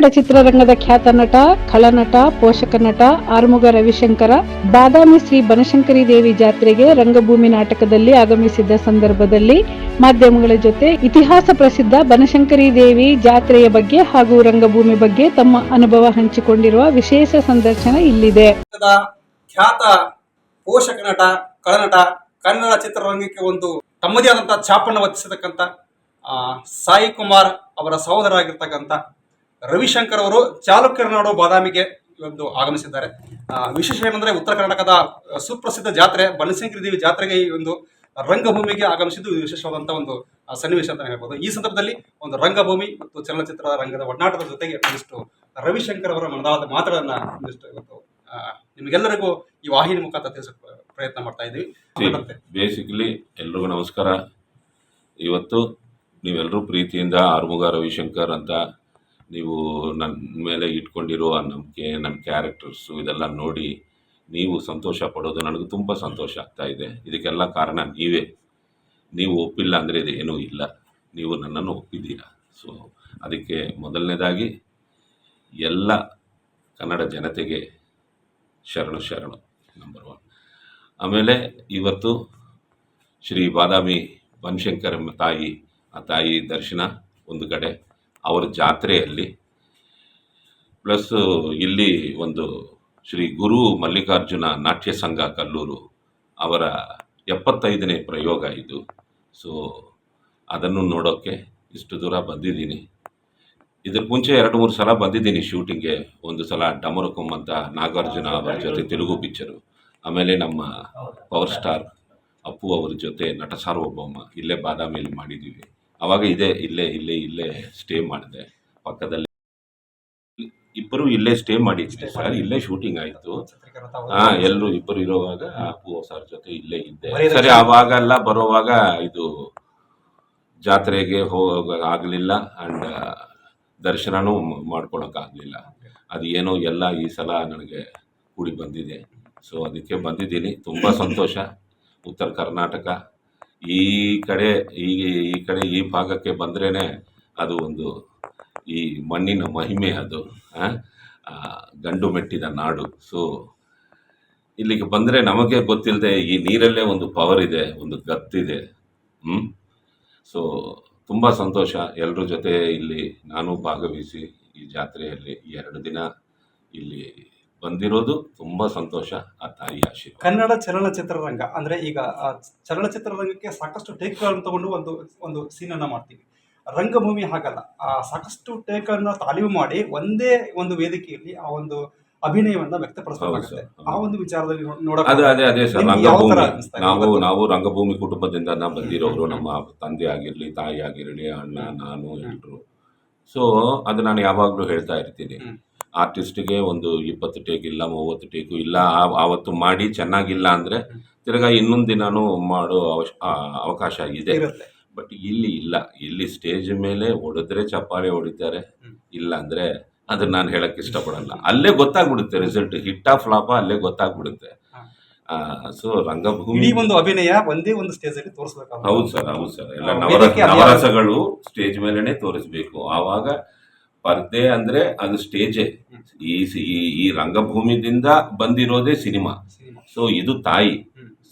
ಕನ್ನಡ ಚಿತ್ರರಂಗದ ಖ್ಯಾತ ನಟ ಖಳನಟ ಪೋಷಕ ನಟ ಆರ್ಮುಗ ರವಿಶಂಕರ, ಬಾದಾಮಿ ಶ್ರೀ ಬನಶಂಕರಿ ದೇವಿ ಜಾತ್ರೆಗೆ ರಂಗಭೂಮಿ ನಾಟಕದಲ್ಲಿ ಆಗಮಿಸಿದ್ದ ಸಂದರ್ಭದಲ್ಲಿ ಮಾಧ್ಯಮಗಳ ಜೊತೆ ಇತಿಹಾಸ ಪ್ರಸಿದ್ಧ ಬನಶಂಕರಿ ದೇವಿ ಜಾತ್ರೆಯ ಬಗ್ಗೆ ಹಾಗೂ ರಂಗಭೂಮಿ ಬಗ್ಗೆ ತಮ್ಮ ಅನುಭವ ಹಂಚಿಕೊಂಡಿರುವ ವಿಶೇಷ ಸಂದರ್ಶನ ಇಲ್ಲಿದೆ. ಖ್ಯಾತ ಪೋಷಕ ನಟ ಖಳನಟ ಕನ್ನಡ ಚಿತ್ರರಂಗಕ್ಕೆ ಒಂದು ತಮ್ಮದೇ ಆದಂತಹ ಛಾಪನ್ನು ಒತ್ತಿಸತಕ್ಕಂಥ ಸಾಯಿ ಕುಮಾರ್ ಅವರ ಸಹೋದರರಾಗಿರ್ತಕ್ಕಂಥ ರವಿಶಂಕರ್ ಅವರು ಚಾಲುಕ್ಯರ ನಾಡು ಬಾದಾಮಿಗೆ ಒಂದು ಆಗಮಿಸಿದ್ದಾರೆ. ವಿಶೇಷ ಏನಂದ್ರೆ ಉತ್ತರ ಕರ್ನಾಟಕದ ಸುಪ್ರಸಿದ್ಧ ಜಾತ್ರೆ ಬನಶಂಕರಿ ದೇವಿ ಜಾತ್ರೆಗೆ ಈ ಒಂದು ರಂಗಭೂಮಿಗೆ ಆಗಮಿಸಿದ್ದು ವಿಶೇಷವಾದಂತಹ ಒಂದು ಸನ್ನಿವೇಶ ಅಂತ ಹೇಳ್ಬೋದು. ಈ ಸಂದರ್ಭದಲ್ಲಿ ಒಂದು ರಂಗಭೂಮಿ ಮತ್ತು ಚಲನಚಿತ್ರ ರಂಗದ ಒಡನಾಟದ ಜೊತೆಗೆ ಒಂದಿಷ್ಟು ರವಿಶಂಕರ್ ಅವರ ಮನದಾದ ಮಾತುಗಳನ್ನ ಒಂದಿಷ್ಟು ಇವತ್ತು ನಿಮಗೆಲ್ಲರಿಗೂ ಈ ವಾಹಿನಿ ಮುಖಾಂತರ ತಿಳಿಸಕ್ಕೆ ಪ್ರಯತ್ನ ಮಾಡ್ತಾ ಇದ್ದೀವಿ. ಬೇಸಿಕಲಿ ಎಲ್ರಿಗೂ ನಮಸ್ಕಾರ. ಇವತ್ತು ನೀವೆಲ್ಲರೂ ಪ್ರೀತಿಯಿಂದ ಆರ್ಮುಗ ರವಿಶಂಕರ್ ಅಂತ ನೀವು ನನ್ನ ಮೇಲೆ ಇಟ್ಕೊಂಡಿರೋ ನಂಬಿಕೆ ನನ್ನ ಕ್ಯಾರೆಕ್ಟರ್ಸು ಇದೆಲ್ಲ ನೋಡಿ ನೀವು ಸಂತೋಷ ಪಡೋದು ನನಗೆ ತುಂಬ ಸಂತೋಷ ಆಗ್ತಾ ಇದೆ. ಇದಕ್ಕೆಲ್ಲ ಕಾರಣ ನೀವೇ. ನೀವು ಒಪ್ಪಿಲ್ಲ ಅಂದರೆ ಇದೇನೂ ಇಲ್ಲ. ನೀವು ನನ್ನನ್ನು ಒಪ್ಪಿದ್ದೀರಾ? ಸೊ ಅದಕ್ಕೆ ಮೊದಲನೇದಾಗಿ ಎಲ್ಲ ಕನ್ನಡ ಜನತೆಗೆ ಶರಣು ಶರಣು ನಂಬರ್ ಒನ್ ಆಮೇಲೆ ಇವತ್ತು ಶ್ರೀ ಬಾದಾಮಿ ಬನಶಂಕರ ತಾಯಿ, ಆ ತಾಯಿ ದರ್ಶನ ಒಂದು ಕಡೆ. ಅವರ ಜಾತ್ರೆಯಲ್ಲಿ. ಪ್ಲಸ್ ಇಲ್ಲಿ ಒಂದು ಶ್ರೀ ಗುರು ಮಲ್ಲಿಕಾರ್ಜುನ ನಾಟ್ಯ ಸಂಘ ಕಲ್ಲೂರು ಅವರ ಎಪ್ಪತ್ತೈದನೇ ಪ್ರಯೋಗ ಇದು. ಸೊ ಅದನ್ನು ನೋಡೋಕ್ಕೆ ಇಷ್ಟು ದೂರ ಬಂದಿದ್ದೀನಿ. ಇದಕ್ಕೆ ಮುಂಚೆ ಎರಡು ಮೂರು ಸಲ ಬಂದಿದ್ದೀನಿ ಶೂಟಿಂಗ್ಗೆ. ಒಂದು ಸಲ ಡಮರುಕುಮ್ ಅಂತ ನಾಗಾರ್ಜುನ ಅವರ ಜೊತೆ ತೆಲುಗು ಪಿಕ್ಚರು ಆಮೇಲೆ ನಮ್ಮ ಪವರ್ ಸ್ಟಾರ್ ಅಪ್ಪು ಅವರ ಜೊತೆ ನಟ ಸಾರ್ವಭೌಮ ಇಲ್ಲೇ ಬಾದಾಮಿಯಲ್ಲಿ ಮಾಡಿದ್ದೀವಿ. ಅವಾಗ ಇದೆ ಇಲ್ಲೇ ಇಲ್ಲೇ ಇಲ್ಲೇ ಸ್ಟೇ ಮಾಡಿದೆ. ಪಕ್ಕದಲ್ಲಿ ಇಬ್ಬರು ಇಲ್ಲೇ ಸ್ಟೇ ಮಾಡಿದ್ವಿ ಸರ್. ಇಲ್ಲೇ ಶೂಟಿಂಗ್ ಆಯಿತು. ಹಾ ಎಲ್ಲರೂ ಇಬ್ಬರು ಇರುವಾಗ ಅಪ್ಪು ಸರ್ ಜೊತೆ ಇಲ್ಲೇ ಇದ್ದೆ. ಸರಿ ಅವಾಗೆಲ್ಲ ಬರೋವಾಗ ಇದು ಜಾತ್ರೆಗೆ ಹೋಗ ಆಗಲಿಲ್ಲ ಆ್ಯಂಡ್ ದರ್ಶನನೂ ಮಾಡ್ಕೊಳಕ್ಕಾಗಲಿಲ್ಲ ಅದು ಏನೋ ಎಲ್ಲ ಈ ಸಲ ನನಗೆ ಕೂಡಿ ಬಂದಿದೆ. ಸೊ ಅದಕ್ಕೆ ಬಂದಿದ್ದೀನಿ. ತುಂಬ ಸಂತೋಷ. ಉತ್ತರ ಕರ್ನಾಟಕ. ಈ ಕಡೆ, ಈ ಈ ಕಡೆ ಈ ಭಾಗಕ್ಕೆ ಬಂದ್ರೇ ಅದು ಒಂದು ಈ ಮಣ್ಣಿನ ಮಹಿಮೆ ಅದು ಗಂಡು ಮೆಟ್ಟಿದ ನಾಡು. ಸೊ ಇಲ್ಲಿಗೆ ಬಂದರೆ ನಮಗೆ ಗೊತ್ತಿಲ್ಲದೆ ಈ ನೀರಲ್ಲೇ ಒಂದು ಪವರ್ ಇದೆ, ಒಂದು ಗತ್ತಿದೆ ಹ್ಞೂ ಸೊ ತುಂಬ ಸಂತೋಷ. ಎಲ್ಲರ ಜೊತೆ ಇಲ್ಲಿ ನಾನು ಭಾಗವಹಿಸಿ ಈ ಜಾತ್ರೆಯಲ್ಲಿ ಎರಡು ದಿನ ಇಲ್ಲಿ ಬಂದಿರೋದು ತುಂಬ ಸಂತೋಷ ಆ ತಾಯಿ ಆಶೀರ್ವಾದ. ಕನ್ನಡ ಚಲನಚಿತ್ರರಂಗ ಅಂದ್ರೆ ಈಗ ಆ ಚಲನಚಿತ್ರರಂಗಕ್ಕೆ ಸಾಕಷ್ಟು ಟೇಕ್ಗಳನ್ನು ತಗೊಂಡು ಒಂದು ಒಂದು ಸೀನ್ ಅನ್ನ ಮಾಡ್ತೀವಿ. ರಂಗಭೂಮಿ ಹಾಗಲ್ಲ ಆ ಸಾಕಷ್ಟು ಟೇಕನ್ನ ತಾಲೀಮು ಮಾಡಿ ಒಂದೇ ಒಂದು ವೇದಿಕೆಯಲ್ಲಿ ಆ ಒಂದು ಅಭಿನಯವನ್ನ ವ್ಯಕ್ತಪಡಿಸಬೇಕಾಗುತ್ತೆ. ಆ ಒಂದು ವಿಚಾರದಲ್ಲಿ ಅದೇ ಅದೇ ಅದೇ ಸರ್. ರಂಗಭೂಮಿ ನಾವು ನಾವು ರಂಗಭೂಮಿ ಕುಟುಂಬದಿಂದ ನಾವು ಬಂದಿರೋರು ನಮ್ಮ ತಂದೆ ಆಗಿರಲಿ ತಾಯಿ ಆಗಿರಲಿ ಅಣ್ಣ ನಾನು ಎಲ್ಲರೂ ಸೊ ಅದು ನಾನು ಯಾವಾಗಲೂ ಹೇಳ್ತಾ ಇರ್ತೀನಿ. ಆರ್ಟಿಸ್ಟ್ಗೆ ಒಂದು ಇಪ್ಪತ್ತು ಟೇಕ್ ಇಲ್ಲ ಮೂವತ್ತು ಟೇಕು ಇಲ್ಲ ಆವತ್ತು ಮಾಡಿ ಚೆನ್ನಾಗಿಲ್ಲ ಅಂದರೆ ತಿರ್ಗಾ ಇನ್ನೊಂದು ದಿನಾನು ಮಾಡೋ ಅವಶ ಅವಕಾಶ ಇದೆ. ಬಟ್ ಇಲ್ಲಿ ಇಲ್ಲ. ಇಲ್ಲಿ ಸ್ಟೇಜ್ ಮೇಲೆ ಹೊಡೆದ್ರೆ ಚಪ್ಪಾಳೆ ಹೊಡಿತಾರೆ. ಇಲ್ಲ ಅಂದರೆ ಅದನ್ನ ನಾನು ಹೇಳಕ್ಕೆ ಇಷ್ಟಪಡಲ್ಲ. ಅಲ್ಲೇ ಗೊತ್ತಾಗ್ಬಿಡುತ್ತೆ ರಿಸಲ್ಟ್ ಹಿಟ್ಟಾ ಫ್ಲಾಪ ಅಲ್ಲೇ ಗೊತ್ತಾಗ್ಬಿಡುತ್ತೆ. ಸೊ ರಂಗಭೂಮಿ ಒಂದು ಅಭಿನಯ ಒಂದೇ ಒಂದು ಸ್ಟೇಜ್ ಅಲ್ಲಿ ತೋರಿಸಬೇಕು ಹೌದು ಸರ್ ಹೌದು ಸರ್. ಎಲ್ಲ? ನವರಸಗಳು ಸ್ಟೇಜ್ ಮೇಲೆನೆ ತೋರಿಸ್ಬೇಕು. ಆವಾಗ ಪರ್ದೆ ಅಂದ್ರೆ ಅದು ಸ್ಟೇಜೇ ಈ ಈ ಈ ರಂಗಭೂಮಿದಿಂದ ಬಂದಿರೋದೇ ಸಿನಿಮಾ ಸೊ ಇದು ತಾಯಿ.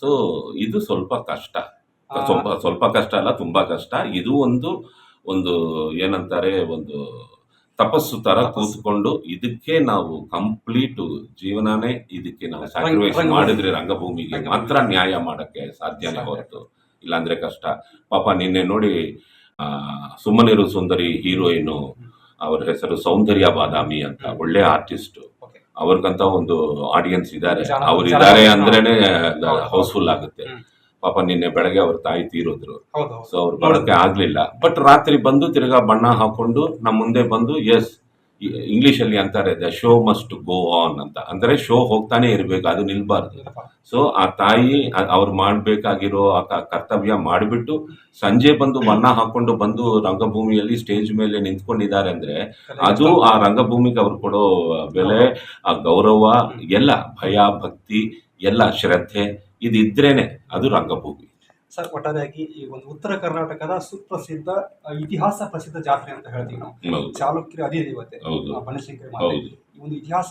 ಸೊ ಇದು ಸ್ವಲ್ಪ ಕಷ್ಟ ಸ್ವಲ್ಪ ಸ್ವಲ್ಪ ಕಷ್ಟ ಅಲ್ಲ ತುಂಬಾ ಕಷ್ಟ ಇದು ಒಂದು ಒಂದು ಏನಂತಾರೆ ಒಂದು ತಪಸ್ಸು ತರ. ಕೂತ್ಕೊಂಡು ಇದಕ್ಕೆ ನಾವು ಕಂಪ್ಲೀಟ್ ಜೀವನನೇ ಇದಕ್ಕೆ ನಾವು ಸ್ಯಾಕ್ರಿಫೈಸ್. ಮಾಡಿದ್ರೆ ರಂಗಭೂಮಿಗೆ ರಂಗಭೂಮಿ. ಮಾತ್ರ ನ್ಯಾಯ ಮಾಡಕ್ಕೆ ಸಾಧ್ಯನೇ ಸಾಧ್ಯ. ಹೊರತು ಇಲ್ಲಾಂದ್ರೆ ಕಷ್ಟ ಪಾಪ ನಿನ್ನೆ ನೋಡಿ ಸುಮ್ಮನಿರು ಸುಂದರಿ ಹೀರೋಯಿನು ಅವ್ರ ಹೆಸರು ಸೌಂದರ್ಯ ಬಾದಾಮಿ ಅಂತ ಒಳ್ಳೆ ಆರ್ಟಿಸ್ಟ್. ಅವ್ರಿಗಂತ ಒಂದು ಆಡಿಯನ್ಸ್ ಇದ್ದಾರೆ. ಅವ್ರು ಇದ್ದಾರೆ ಅಂದ್ರೇನೆ ಹೌಸ್ಫುಲ್ ಆಗುತ್ತೆ. ಪಾಪ ನಿನ್ನೆ ಬೆಳಗ್ಗೆ ಅವ್ರ ತಾಯಿ ತೀರೋದ್ರು. ಸೊ ಅವ್ರು ಬರೋಕೆ ಆಗ್ಲಿಲ್ಲ. ಬಟ್ ರಾತ್ರಿ ಬಂದು ತಿರ್ಗಾ ಬಣ್ಣ ಹಾಕೊಂಡು ನಮ್ಮ ಮುಂದೆ ಬಂದು ಎಸ್ ಇಂಗ್ಲಿಷ್ ಅಲ್ಲಿ ಅಂತಾರೆ the show must go on ಅಂತ. ಅಂದ್ರೆ ಶೋ ಹೋಗ್ತಾನೆ ಇರ್ಬೇಕು ಅದು ನಿಲ್ಬಾರ್ದು. ಸೊ ಆ ತಾಯಿ ಅವ್ರು ಮಾಡ್ಬೇಕಾಗಿರೋ ಆ ಕರ್ತವ್ಯ ಮಾಡಿಬಿಟ್ಟು ಸಂಜೆ ಬಂದು ಬಣ್ಣ ಹಾಕೊಂಡು ಬಂದು ರಂಗಭೂಮಿಯಲ್ಲಿ ಸ್ಟೇಜ್ ಮೇಲೆ ನಿಂತ್ಕೊಂಡಿದ್ದಾರೆ ಅಂದ್ರೆ ಅದು ಆ ರಂಗಭೂಮಿಗೆ ಅವ್ರು ಕೊಡೋ ಬೆಲೆ ಆ ಗೌರವ ಎಲ್ಲ ಭಯ ಭಕ್ತಿ ಎಲ್ಲ ಶ್ರದ್ಧೆ ಇದಿದ್ರೇನೆ ಅದು ರಂಗಭೂಮಿ. ಸರ್ ಒಟ್ಟಾರೆಯಾಗಿ ಈ ಒಂದು ಉತ್ತರ ಕರ್ನಾಟಕದ ಸುಪ್ರಸಿದ್ಧ ಇತಿಹಾಸ ಪ್ರಸಿದ್ಧ ಜಾತ್ರೆ ಅಂತ ಹೇಳ್ತೀವಿ ನಾವು. ಚಾಲುಕ್ಯರ ಅದೇ ದೇವತೆ ಬನಶಂಕರಿ ಮಾತೆ. ಈ ಒಂದು ಇತಿಹಾಸ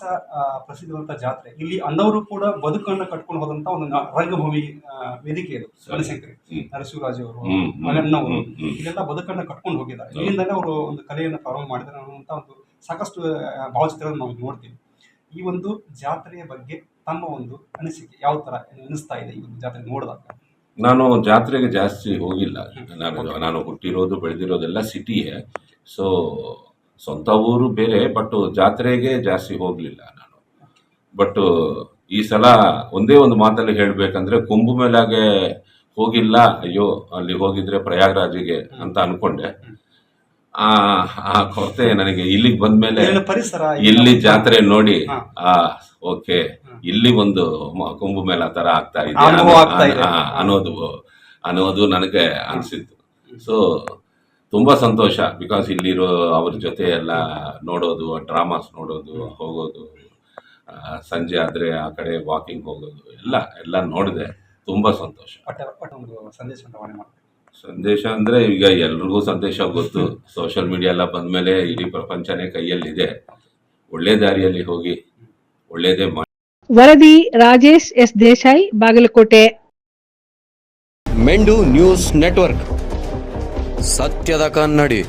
ಪ್ರಸಿದ್ಧವಂತ ಜಾತ್ರೆ. ಇಲ್ಲಿ ಅನ್ನವರು ಕೂಡ ಬದುಕನ್ನು ಕಟ್ಕೊಂಡು ಹೋದಂತ ಒಂದು ರಂಗಭೂಮಿ ವೇದಿಕೆ ಇದು ಬನಶಂಕರಿ. ನರಸಿಂಹರಾಜ್ ಅವರು ಹ್ಮ್. ಇಲ್ಲೆಲ್ಲ ಬದುಕನ್ನ ಕಟ್ಕೊಂಡು ಹೋಗಿದ್ದಾರೆ. ಇಲ್ಲಿಂದಲೇ ಅವರು ಒಂದು ಕಲೆಯನ್ನು ಪ್ರಾರಂಭ ಮಾಡಿದ್ದಾರೆ ಅನ್ನುವಂತ ಒಂದು ಸಾಕಷ್ಟು ಭಾವಚಿತ್ರಗಳನ್ನು ನಾವು ನೋಡ್ತೀವಿ. ಈ ಒಂದು ಜಾತ್ರೆಯ ಬಗ್ಗೆ ತಮ್ಮ ಒಂದು ಅನಿಸಿಕೆ ಯಾವ ತರ ಅನಿಸ್ತಾ ಇದೆ ಈ ಒಂದು ಜಾತ್ರೆ ನೋಡಿದಾಗ? ನಾನು ಜಾತ್ರೆಗೆ ಜಾಸ್ತಿ ಹೋಗಿಲ್ಲ. ನಾನು ನಾನು ಹುಟ್ಟಿರೋದು ಬೆಳೆದಿರೋದೆಲ್ಲ ಸಿಟಿಯೇ. ಸೊ ಸ್ವಂತ ಊರು ಬೇರೆ ಬಟ್ ಜಾತ್ರೆಗೆ ಜಾಸ್ತಿ ಹೋಗಲಿಲ್ಲ ನಾನು. ಬಟ್ ಈ ಸಲ ಒಂದೇ ಒಂದು ಮಾತಲ್ಲಿ ಹೇಳಬೇಕಂದ್ರೆ ಕುಂಭಮೇಳಗೆ ಹೋಗಿಲ್ಲ ಅಯ್ಯೋ ಅಲ್ಲಿ ಹೋಗಿದ್ರೆ ಪ್ರಯಾಗ್ರಾಜಿಗೆ ಅಂತ ಅನ್ಕೊಂಡೆ. ಆ ಆ ಕೊರತೆ ನನಗೆ ಇಲ್ಲಿಗೆ ಬಂದ್ಮೇಲೆ ಮೇಲೆ ಪರಿಸರ ಇಲ್ಲಿ ಜಾತ್ರೆ ನೋಡಿ ಆ ಓಕೆ. ಇಲ್ಲಿ ಒಂದು ಕುಂಬು ತರ ಆಗ್ತಾ ಇದೆ. ಆಗ್ತಾ ಇದೆ. ಅನ್ನೋದು ಅನ್ನೋದು ನನಗೆ ಅನಿಸಿತ್ತು ಸೊ ತುಂಬಾ ಸಂತೋಷ ಬಿಕಾಸ್ ಇಲ್ಲಿರೋ ಅವ್ರ ಜೊತೆ ಎಲ್ಲ ನೋಡೋದು ಡ್ರಾಮಾಸ್ ನೋಡೋದು ಹೋಗೋದು ಸಂಜೆ ಆದ್ರೆ ಆ ಕಡೆ ವಾಕಿಂಗ್ ಹೋಗೋದು ಎಲ್ಲ ಎಲ್ಲ ನೋಡಿದೆ. ತುಂಬಾ ಸಂತೋಷ. ಸಂದೇಶ ಅಂದ್ರೆ ಈಗ ಎಲ್ರಿಗೂ ಸಂದೇಶ ಗೊತ್ತು. ಸೋಷಿಯಲ್ ಮೀಡಿಯಾ ಎಲ್ಲ ಬಂದ್ಮೇಲೆ ಇಡೀ ಪ್ರಪಂಚನೇ ಕೈಯಲ್ಲಿದೆ. ಒಳ್ಳೆ ದಾರಿಯಲ್ಲಿ ಹೋಗಿ ಒಳ್ಳೆಯದೇ ಮಾಡಿ. ವರದಿ ರಾಜೇಶ್ ಎಸ್ ದೇಸಾಯಿ ಬಾಗಲಕೋಟೆ. ಮೆಂಡು ನ್ಯೂಸ್ ನೆಟ್ವರ್ಕ್. ಸತ್ಯದ ಕನ್ನಡಿ.